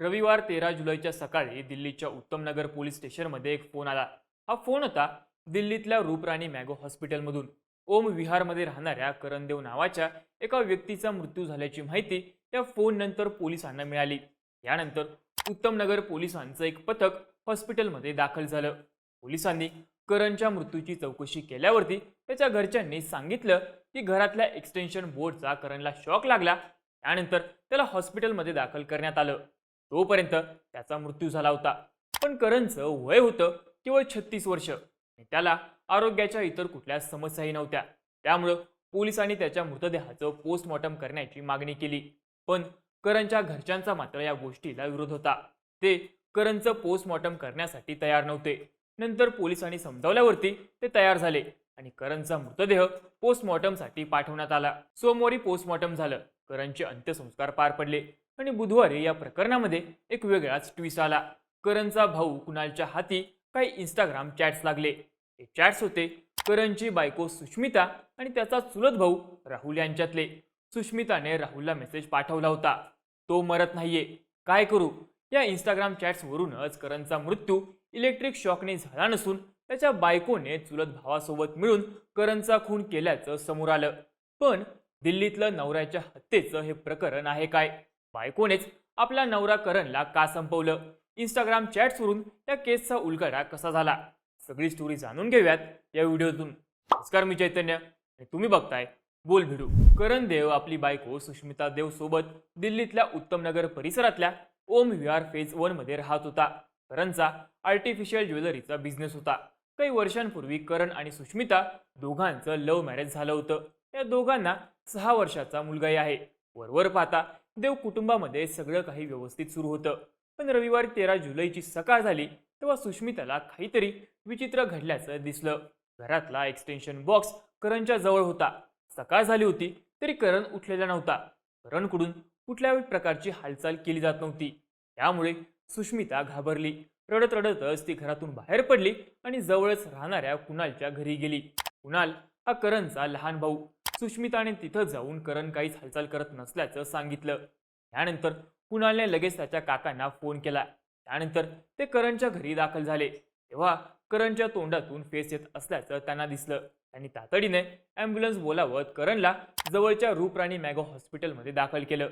रविवार तेरा जुलैच्या सकाळी दिल्लीच्या उत्तमनगर पोलीस स्टेशनमध्ये एक फोन आला. हा फोन होता दिल्लीतल्या रूपराणी मॅगो हॉस्पिटलमधून. ओम विहारमध्ये राहणाऱ्या करणदेव नावाच्या एका व्यक्तीचा मृत्यू झाल्याची माहिती या फोननंतर पोलिसांना मिळाली. यानंतर उत्तमनगर पोलिसांचं एक पथक हॉस्पिटलमध्ये दाखल झालं. पोलिसांनी करणच्या मृत्यूची चौकशी केल्यावरती त्याच्या घरच्यांनी सांगितलं की घरातल्या एक्सटेन्शन बोर्डचा करणला शॉक लागला. त्यानंतर त्याला हॉस्पिटलमध्ये दाखल करण्यात आलं. तोपर्यंत त्याचा मृत्यू झाला होता. पण करणचं वय होतं केवळ छत्तीस वर्ष. आणि त्याला आरोग्याच्या इतर कुठल्या समस्याही नव्हत्या. त्यामुळं पोलिसांनी त्याच्या मृतदेहाचं पोस्टमॉर्टम करण्याची मागणी केली. पण करणच्या घरच्यांचा मात्र या गोष्टीला विरोध होता. ते करणचं पोस्टमॉर्टम करण्यासाठी तयार नव्हते. नंतर पोलिसांनी समजावल्यावरती ते तयार झाले आणि करणचा मृतदेह पोस्टमॉर्टमसाठी पाठवण्यात आला. सोमवारी पोस्टमॉर्टम झालं. करणचे अंत्यसंस्कार पार पडले. आणि बुधवारी या प्रकरणामध्ये एक वेगळाच ट्विस्ट आला. करणचा भाऊ कुणालच्या हाती काही इंस्टाग्राम चॅट्स लागले. हे चॅट्स होते करणची बायको सुष्मिता आणि त्याचा चुलत भाऊ राहुल यांच्यातले. सुष्मिताने राहुलला मेसेज पाठवला होता. तो मरत नाहीये. काय करू? या इंस्टाग्राम चॅट्सवरूनच करणचा मृत्यू इलेक्ट्रिक शॉकने झाला नसून त्याच्या बायकोने चुलत भावासोबत मिळून करणचा खून केल्याचं समोर आलं. पण दिल्लीतलं नवऱ्याच्या हत्येचं हे प्रकरण आहे काय? बायकोनेच आपला नवरा करणला का संपवलं? इंस्टाग्राम चॅट्सवरून या केसचा उलगडा कसा झाला? सगळी स्टोरी जाणून घेऊयात या व्हिडिओतून. नमस्कार मी चैतन्य आणि तुम्ही बघताय बोल भिडू. करण देव आपली बायको सुष्मिता देव सोबत दिल्लीतल्या उत्तमनगर परिसरातल्या ओम विहार फेज वनमध्ये राहत होता. करणचा आर्टिफिशियल ज्वेलरीचा बिझनेस होता. काही वर्षांपूर्वी करण आणि सुष्मिता दोघांचं लव्ह मॅरेज झालं होतं. या दोघांना सहा वर्षाचा मुलगाही आहे. वरवर पाहता देव कुटुंबामध्ये सगळं काही व्यवस्थित सुरू होतं. पण रविवारी तेरा जुलैची सकाळ झाली तेव्हा सुष्मिताला काहीतरी विचित्र घडल्याचं दिसलं. घरातला एक्सटेन्शन बॉक्स करणच्या जवळ होता. सकाळ झाली होती तरी करण उठलेला नव्हता. करणकडून कुठल्याही प्रकारची हालचाल केली जात नव्हती. त्यामुळे सुष्मिता घाबरली. रडत रडतच ती घरातून बाहेर पडली आणि जवळच राहणाऱ्या कुणालच्या घरी गेली. कुणाल हा करणचा लहान भाऊ. सुष्मिताने तिथं जाऊन करण काहीच हालचाल करत नसल्याचं सांगितलं. त्यानंतर कुणालने लगेच त्याच्या काकांना फोन केला. त्यानंतर ते करणच्या घरी दाखल झाले. तेव्हा करणच्या तोंडातून फेस येत असल्याचं त्यांना दिसलं. त्यांनी तातडीने ॲम्ब्युलन्स बोलावत करणला जवळच्या रूपराणी मॅगो हॉस्पिटलमध्ये दाखल केलं.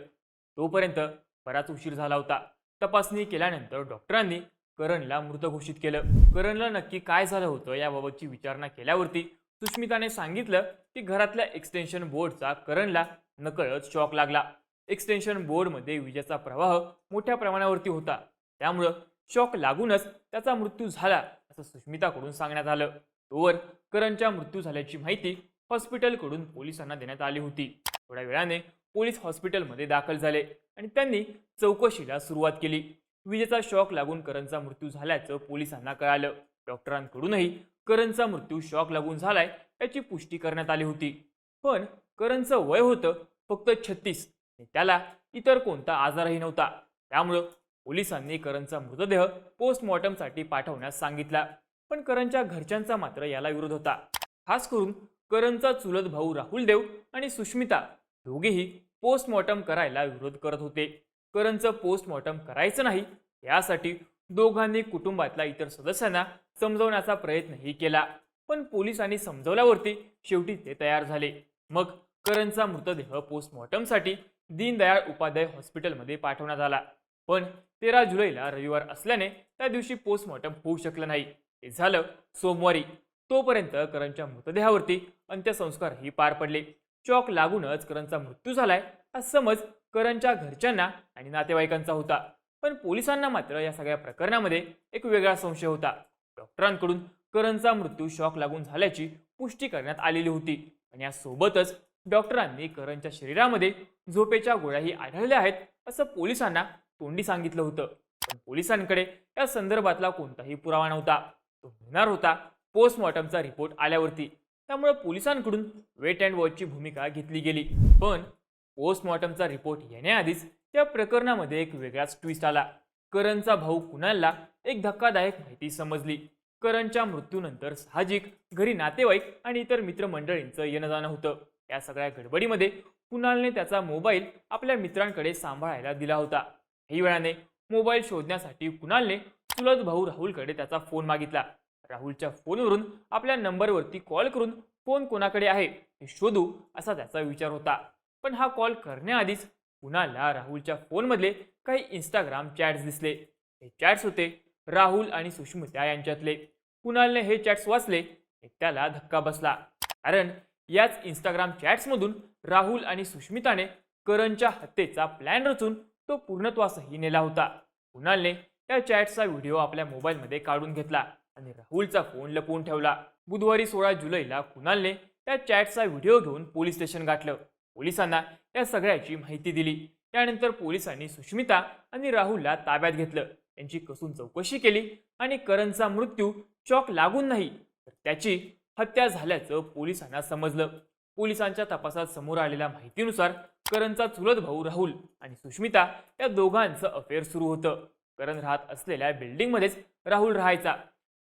तोपर्यंत बराच उशीर झाला होता. तपासणी केल्यानंतर डॉक्टरांनी करणला मृत घोषित केलं. करणला नक्की काय झालं होतं याबाबतची विचारणा केल्यावरती सुष्मिताने सांगितलं की घरातल्या एक्सटेन्शन बोर्डचा करणला नकळत शॉक लागला. एक्सटेन्शन बोर्डमध्ये विजेचा प्रवाह मोठ्या प्रमाणावरती होता. त्यामुळं शॉक लागूनच त्याचा मृत्यू झाला असं सुष्मिताकडून सांगण्यात आलं. तोवर करणच्या मृत्यू झाल्याची माहिती हॉस्पिटलकडून पोलिसांना देण्यात आली होती. थोड्या वेळाने पोलीस हॉस्पिटलमध्ये दाखल झाले आणि त्यांनी चौकशीला सुरुवात केली. विजेचा शॉक लागून करणचा मृत्यू झाल्याचं पोलिसांना कळालं. डॉक्टरांकडूनही करणचा मृत्यू शॉक लागून झालाय याची पुष्टी करण्यात आली होती. पण करणचं वय होतं फक्त छत्तीस आणि त्याला इतर कोणता आजारही नव्हता. त्यामुळं पोलिसांनी करणचा मृतदेह पोस्टमॉर्टमसाठी पाठवण्यास सांगितला. पण करणच्या घरच्यांचा मात्र याला विरोध होता. खास करून करणचा चुलत भाऊ राहुल देव आणि सुष्मिता दोघेही पोस्टमॉर्टम करायला विरोध करत होते. करणचं पोस्टमॉर्टम करायचं नाही यासाठी दोघांनी कुटुंबातल्या इतर सदस्यांना समजवण्याचा प्रयत्नही केला. पण पोलिसांनी समजवल्यावरती शेवटी ते तयार झाले. मग करणचा मृतदेह पोस्टमॉर्टमसाठी दीनदयाळ उपाध्याय हॉस्पिटलमध्ये पाठवण्यात आला. पण तेरा जुलैला रविवार असल्याने त्या दिवशी पोस्टमॉर्टम होऊ शकलं नाही. हे झालं सोमवारी. तोपर्यंत करणच्या मृतदेहावरती अंत्यसंस्कारही पार पडले. चॉक लागूनच करणचा मृत्यू झालाय हा समज करणच्या घरच्यांना आणि नातेवाईकांचा होता. पण पोलिसांना मात्र या सगळ्या प्रकरणामध्ये एक वेगळा संशय होता. डॉक्टरांकडून करणचा मृत्यू शॉक लागून झाल्याची पुष्टी करण्यात आलेली होती. आणि यासोबतच डॉक्टरांनी करणच्या शरीरामध्ये झोपेच्या गोळ्याही आढळल्या आहेत असं पोलिसांना तोंडी सांगितलं होतं. पण पोलिसांकडे या संदर्भातला कोणताही पुरावा नव्हता. तो मिळणार होता पोस्टमॉर्टमचा रिपोर्ट आल्यावरती. त्यामुळे पोलिसांकडून वेट अँड वॉचची भूमिका घेतली गेली. पण पोस्टमॉर्टमचा रिपोर्ट येण्याआधीच त्या प्रकरणामध्ये एक वेगळाच ट्विस्ट आला. करणचा भाऊ कुणालला एक धक्कादायक माहिती समजली. करणच्या मृत्यूनंतर साहजिक घरी नातेवाईक आणि इतर मित्रमंडळींचं येणं जाणं होतं. या सगळ्या गडबडीमध्ये कुणालने त्याचा मोबाईल आपल्या मित्रांकडे सांभाळायला दिला होता. काही वेळाने मोबाईल शोधण्यासाठी कुणालने चुलत भाऊ राहुलकडे त्याचा फोन मागितला. राहुलच्या फोनवरून आपल्या नंबरवरती कॉल करून फोन कोणाकडे आहे हे शोधू असा त्याचा विचार होता. पण हा कॉल करण्याआधीच कुणाला राहुलच्या फोनमधले काही इंस्टाग्राम चॅट्स दिसले. हे चॅट्स होते राहुल आणि सुष्मिता यांच्यातले. कुणालने हे चॅट्स वाचले? त्याला धक्का बसला. कारण याच इंस्टाग्राम चॅट्समधून राहुल आणि सुष्मिताने करणच्या हत्येचा प्लॅन रचून तो पूर्णत्वासही नेला होता. कुणालने त्या चॅटचा व्हिडिओ आपल्या मोबाईलमध्ये काढून घेतला आणि राहुलचा फोन लपवून ठेवला. बुधवारी सोळा जुलैला कुणालने त्या चॅटचा व्हिडिओ घेऊन पोलीस स्टेशन गाठलं. पोलिसांना या सगळ्याची माहिती दिली. त्यानंतर पोलिसांनी सुष्मिता आणि राहुलला ताब्यात घेतलं. त्यांची कसून चौकशी केली आणि करणचा मृत्यू चॉक लागून नाही तर त्याची हत्या झाल्याचं पोलिसांना समजलं. पोलिसांच्या तपासात समोर आलेल्या माहितीनुसार करणचा चुलत भाऊ राहुल आणि सुष्मिता या दोघांचं अफेअर सुरू होतं. करण राहत असलेल्या बिल्डिंगमध्येच राहुल राहायचा.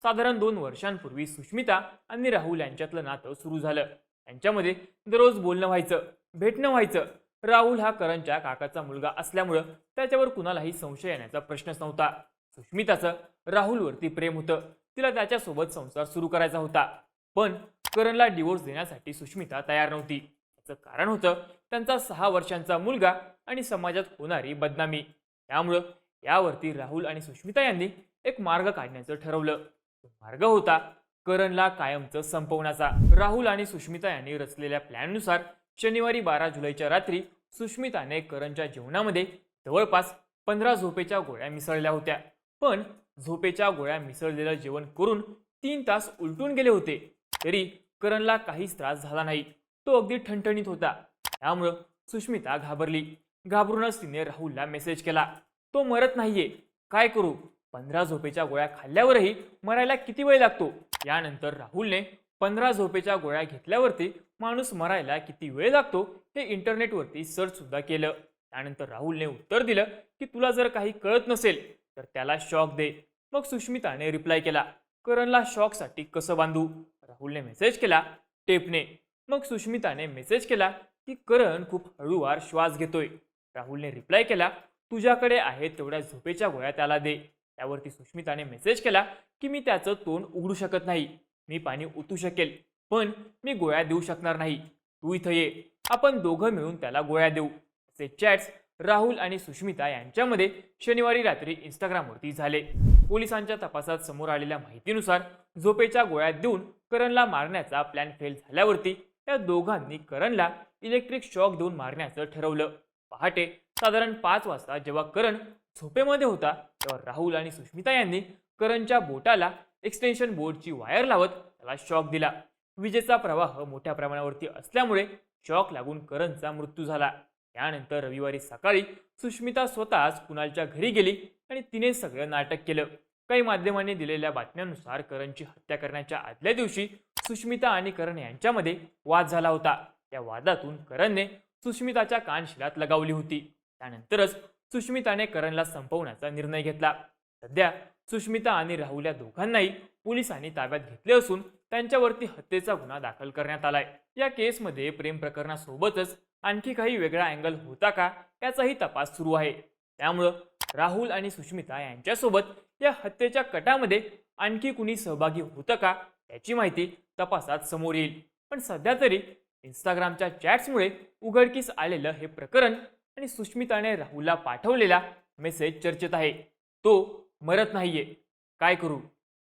साधारण दोन वर्षांपूर्वी सुष्मिता आणि राहुल यांच्यातलं नातं सुरू झालं. त्यांच्यामध्ये दररोज बोलणं व्हायचं. भेटणं व्हायचं. राहुल हा करणच्या काकाचा मुलगा असल्यामुळं त्याच्यावर कुणालाही संशय येण्याचा प्रश्नच नव्हता. सुष्मिताचं राहुलवरती प्रेम होतं. तिला त्याच्यासोबत संसार सुरू करायचा होता. पण करणला डिवोर्स देण्यासाठी सुष्मिता तयार नव्हती. त्याचं कारण होतं त्यांचा सहा वर्षांचा मुलगा आणि समाजात होणारी बदनामी. त्यामुळं यावरती राहुल आणि सुष्मिता यांनी एक मार्ग काढण्याचं ठरवलं. तो मार्ग होता करणला कायमचं संपवण्याचा. राहुल आणि सुष्मिता यांनी रचलेल्या प्लॅननुसार शनिवारी बारा जुलैच्या रात्री सुष्मिताने करणच्या जेवणामध्ये जवळपास पंधरा झोपेच्या गोळ्या मिसळल्या होत्या. पण झोपेच्या गोळ्या मिसळलेलं जेवण करून तीन तास उलटून गेले होते. तरी करणला काहीच त्रास झाला नाही. तो अगदी ठणठणीत होता. त्यामुळं सुष्मिता घाबरली. घाबरूनच तिने राहुलला मेसेज केला. तो मरत नाहीये. काय करू? पंधरा झोपेच्या गोळ्या खाल्ल्यावरही मरायला किती वेळ लागतो? यानंतर राहुलने पंधरा झोपेच्या गोळ्या घेतल्यावरती माणूस मरायला किती वेळ लागतो हे इंटरनेटवरती सर्च सुद्धा केलं. त्यानंतर राहुलने उत्तर दिलं की तुला जर काही कळत नसेल तर त्याला शॉक दे. मग सुष्मिताने रिप्लाय केला करणला शॉकसाठी कसं बांधू? राहुलने मेसेज केला टेपने. मग सुष्मिताने मेसेज केला की करण खूप हळूवार श्वास घेतोय. राहुलने रिप्लाय केला तुझ्याकडे आहे तेवढ्या झोपेच्या गोळ्या त्याला दे. त्यावरती सुष्मिताने मेसेज केला की मी त्याचं तोंड उघडू शकत नाही. मी पाणी ओतू शकेल पण मी गोळ्या देऊ शकणार नाही. तू इथं ये. आपण दोघं मिळून त्याला गोळ्या देऊ. असे चॅट्स राहुल आणि सुष्मिता यांच्यामध्ये शनिवारी रात्री इंस्टाग्रामवरती झाले. पोलिसांच्या तपासात समोर आलेल्या माहितीनुसार झोपेच्या गोळ्या देऊन करणला मारण्याचा प्लॅन फेल झाल्यावरती त्या दोघांनी करणला इलेक्ट्रिक शॉक देऊन मारण्याचं ठरवलं. पहाटे साधारण पाच वाजता जेव्हा करण झोपेमध्ये होता तेव्हा राहुल आणि सुष्मिता यांनी करणच्या बोटाला एक्सटेन्शन बोर्डची वायर लावत त्याला शॉक दिला. विजेचा प्रवाह मोठ्या प्रमाणावरती असल्यामुळे शॉक लागून करणचा मृत्यू झाला. त्यानंतर रविवारी सकाळी सुष्मिता स्वतःच कुणालच्या घरी गेली आणि तिने सगळं नाटक केलं. काही माध्यमांनी दिलेल्या बातम्यानुसार करणची हत्या करण्याच्या आदल्या दिवशी सुष्मिता आणि करण यांच्यामध्ये वाद झाला होता. त्या वादातून करणने सुष्मिताच्या कानशिलात लगावली होती. त्यानंतरच सुष्मिताने करणला संपवण्याचा निर्णय घेतला. सध्या सुष्मिता आणि राहुल या दोघांनाही पोलिसांनी ताब्यात घेतले असून त्यांच्यावरती हत्येचा गुन्हा दाखल करण्यात आलाय. या केसमध्ये प्रेम प्रकरणासोबतच आणखी काही वेगळा अँगल होता का याचाही तपास सुरू आहे. त्यामुळं राहुल आणि सुष्मिता यांच्यासोबत या हत्येच्या कटामध्ये आणखी कुणी सहभागी होतं का याची माहिती तपासात समोर येईल. पण सध्या तरी इंस्टाग्रामच्या चॅट्समुळे उघडकीस आलेलं हे प्रकरण आणि सुष्मिताने राहुलला पाठवलेला मेसेज चर्चेत आहे. तो मरत नाहीये. काय करू?